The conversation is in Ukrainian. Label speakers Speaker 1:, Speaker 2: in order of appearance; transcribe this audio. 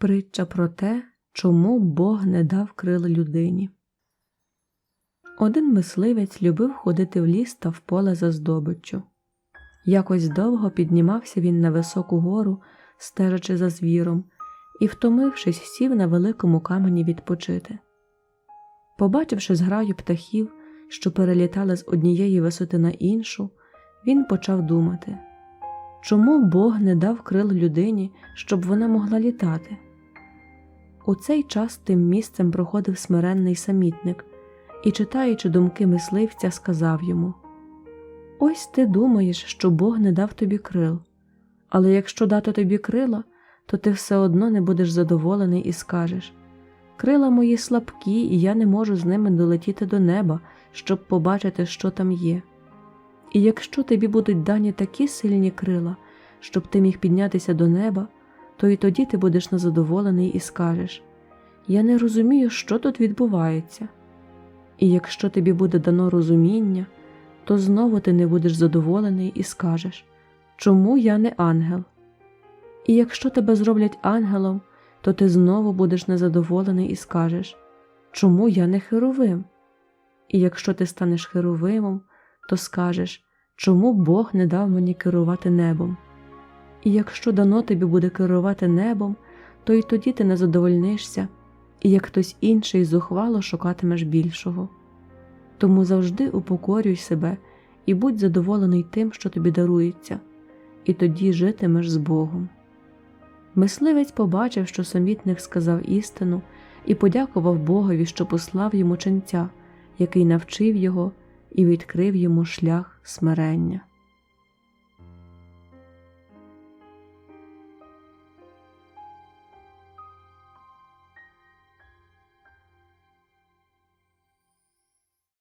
Speaker 1: Притча про те, чому Бог не дав крила людині. Один мисливець любив ходити в ліс та в поле за здобиччю. Якось довго піднімався він на високу гору, стежачи за звіром, і, втомившись, сів на великому камені відпочити. Побачивши зграю птахів, що перелітали з однієї висоти на іншу, він почав думати чому Бог не дав крил людині, щоб вона могла літати? У цей час тим місцем проходив смиренний самітник і, читаючи думки мисливця, сказав йому Ось ти думаєш, що Бог не дав тобі крил, але якщо дати тобі крила, то ти все одно не будеш задоволений і скажеш Крила мої слабкі, і я не можу з ними долетіти до неба, щоб побачити, що там є. І якщо тобі будуть дані такі сильні крила, щоб ти міг піднятися до неба, то і тоді ти будеш незадоволений і скажеш Я не розумію, що тут відбувається. І якщо тобі буде дано розуміння, то знову ти не будеш задоволений і скажеш Чому я не ангел? І якщо тебе зроблять ангелом, то ти знову будеш незадоволений і скажеш Чому я не херовим? І якщо ти станеш херовимом, то скажеш, чому Бог не дав мені керувати небом? І якщо дано тобі буде керувати небом, то й тоді ти не задовольнишся, і як хтось інший зухвало шукатимеш більшого. Тому завжди упокорюй себе і будь задоволений тим, що тобі дарується, і тоді житимеш з Богом. Мисливець побачив, що самітник сказав істину, і подякував Богові, що послав йому ченця, який навчив його і відкрив йому шлях смирення.